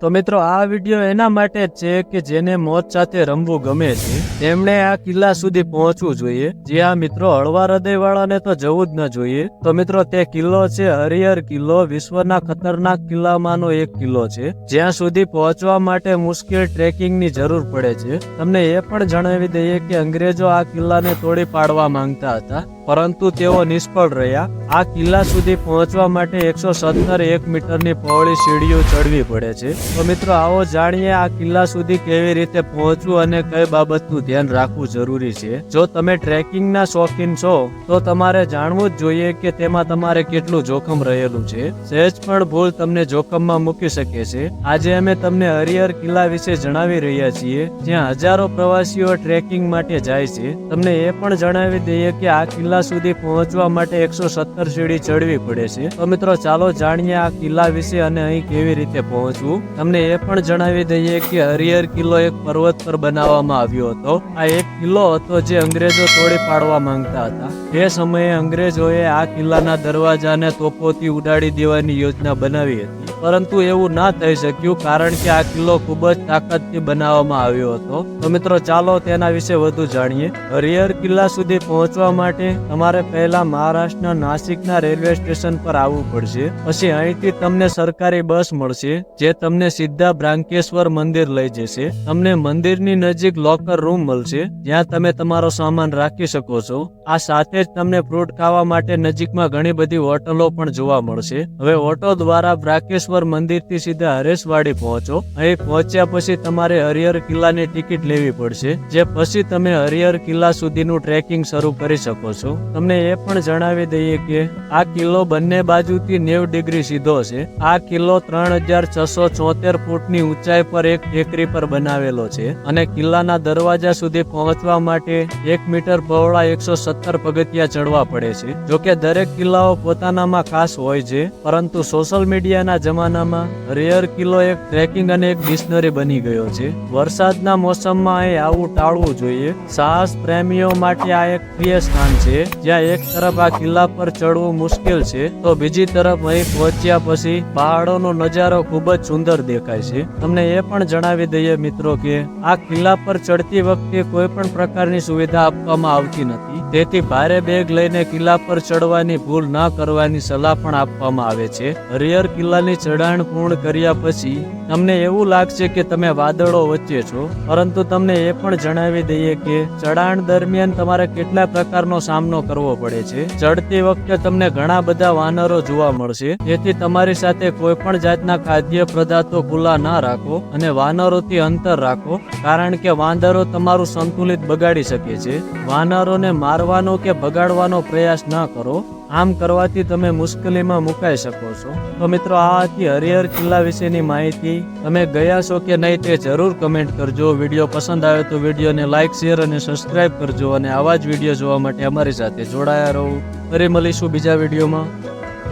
તો મિત્રો, આ વીડિયો એના માટે છે કે જેને મોત સાથે રમવું ગમે છે, તેમણે આ કિલ્લા સુધી પહોંચવું જોઈએ. જે આ મિત્રો હળવા હૃદય વાળાને તો જવું જ ન જોઈએ. તો મિત્રો, તે કિલ્લો છે હરિહર કિલ્લો, વિશ્વના ખતરનાક કિલ્લામાંનો એક કિલ્લો છે. જ્યાં સુધી પહોંચવા માટે મુશ્કેલ ટ્રેકિંગની જરૂર પડે છે. તમને એ પણ જણાવી દઈએ કે અંગ્રેજો આ કિલ્લાને તોડી પાડવા માંગતા હતા. પરંતુ તેઓ નિષ્ફળ રહ્યા. આ કિલ્લા સુધી પહોંચવા માટે એકસો સત્તર એક મીટરની પહોળી સીડીઓ ચડવી પડે છે. તો મિત્રો, આવો જાણીએ આ કિલ્લા સુધી કેવી રીતે પહોંચવું અને કઈ બાબતનું ધ્યાન રાખવું જરૂરી છે. જો તમે ટ્રેકિંગના શોખીન છો, તો તમારે જાણવું જ જોઈએ કે તેમાં તમારે કેટલું જોખમ રહેલું છે. સહેજ પણ ભૂલ તમને જોખમમાં મૂકી શકે છે. આજે અમે તમને હરિહર કિલ્લા વિશે જણાવી રહ્યા છીએ, જ્યાં હજારો પ્રવાસીઓ ટ્રેકિંગ માટે જાય છે. તમને એ પણ જણાવી દઈએ કે આ કિલ્લા સુધી પહોંચવા માટે એકસો સત્તર સીડી ચડવી પડે છે. તો મિત્રો, ચાલો જાણીએ આ કિલ્લા વિશે અને અહીં કેવી રીતે પહોંચવું. તમને એ પણ જણાવી દઈએ કે હરિહર કિલ્લો એક પર્વત પર બનાવવામાં આવ્યો હતો. આ એક કિલ્લો હતો જે અંગ્રેજો તોડી પાડવા માંગતા હતા. તે સમયે અંગ્રેજોએ આ કિલ્લાના દરવાજાને તોપોથી ઉડાડી દેવાની યોજના બનાવી હતી. પરંતુ એવું ના થઈ શક્યું કારણ કે આ કિલ્લો ખૂબ જ તાકાતથી બનાવવામાં આવ્યો હતો. તો મિત્રો, ચાલો તેના વિશે વધુ જાણીએ. હરિહર કિલ્લા સુધી પહોંચવા માટે તમારે પહેલા મહારાષ્ટ્રના નાસિકના રેલવે સ્ટેશન પર આવવું પડશે. પછી અહીંથી તમને સરકારી બસ મળશે, જે તમને સીધા બ્રાંકેશ્વર મંદિર લઈ જશે. તમને મંદિરની નજીક લોકર રૂમ મળશે, જ્યાં તમે તમારો સામાન રાખી શકો છો. આ સાથે જ તમને ફ્રૂટ ખાવા માટે નજીકમાં ઘણી બધી હોટલો પણ જોવા મળશે. હવે ઓટો દ્વારા બ્રાકેશ્વર મંદિરથી સીધા હરેશવાડી પહોંચો. અહીં પહોંચ્યા પછી તમારે હરિહર કિલ્લાની ટિકિટ લેવી પડશે, જે પછી તમે હરિહર કિલ્લા સુધીનું ટ્રેકિંગ શરૂ કરી શકો છો. તમને એ પણ જણાવી દઈએ કે આ કિલ્લો બંને બાજુથી નેવ ડિગ્રી સીધો છે. આ કિલ્લો ત્રણ હજાર છસો ચોતેર ફૂટની ઊંચાઈ પર એક ટેકરી પર બનાવેલો છે અને કિલ્લાના દરવાજા સુધી પહોંચવા માટે એક મીટર પહોળા એકસો સત્તર પગથિયા ચડવા પડે છે. જોકે દરેક કિલ્લાઓ પોતાનામાં ખાસ હોય છે, પરંતુ સોશિયલ મીડિયાના જમાનામાં રેયર કિલ્લો એક ટ્રેકિંગ અને એક ડિક્શનરી બની ગયો છે. વરસાદના મોસમમાં અહીં આવું ટાળવું જોઈએ. સાહસ પ્રેમીઓ માટે આ એક પ્રિય સ્થાન છે. જ્યાં એક તરફ આ કિલ્લા પર ચડવું મુશ્કેલ છે, તો બીજી તરફ અહીં પહોંચ્યા પછી પહાડોનો નજારો ખૂબ જ સુંદર દેખાય છે. તમને એ પણ જણાવી દઈએ મિત્રો કે આ કિલ્લા પર ચડતી વખતે કોઈ પણ પ્રકારની સુવિધા આપવામાં આવતી નથી. તેથી ભારે બેગ લઈને કિલ્લા પર ચડવાની ભૂલ ન કરવાની સલાહ પણ આપવામાં આવે છે. હરિહર કિલ્લાની ચઢાણ પૂર્ણ કર્યા પછી તમને એવું લાગશે કે તમે વાદળો વચ્ચે છો, પરંતુ તમને એ પણ જણાવી દઈએ કે ચઢાણ દરમિયાન તમારે કેટલા પ્રકારનો સામનો કરવો પડે છે. ચડતી વખતે તમને ઘણા બધા વાનરો જોવા મળશે તેથી તમારી સાથે કોઈ પણ જાતના ખાદ્ય પદાર્થો ખુલ્લા ના રાખો અને વાનરોથી અંતર રાખો, કારણ કે વાંદરો તમારું સંતુલિત બગાડી શકે છે. વાનરોને મારવાનો કે બગાડવાનો પ્રયાસ ના કરો આમ કરવાથી તમે મુશ્કેલીમાં મુકાઈ શકો છો. તો મિત્રો, આ હતી હરિહર કિલ્લા વિશેની માહિતી. તમે ગયા છો કે નહીં તે જરૂર કમેન્ટ કરજો. વીડિયો પસંદ આવે તો વિડીયોને લાઇક શેર અને સબસ્ક્રાઇબ કરજો અને આવા જ વીડિયો જોવા માટે અમારી સાથે જોડાયા રહો. ફરી મળીશું બીજા વિડીયોમાં.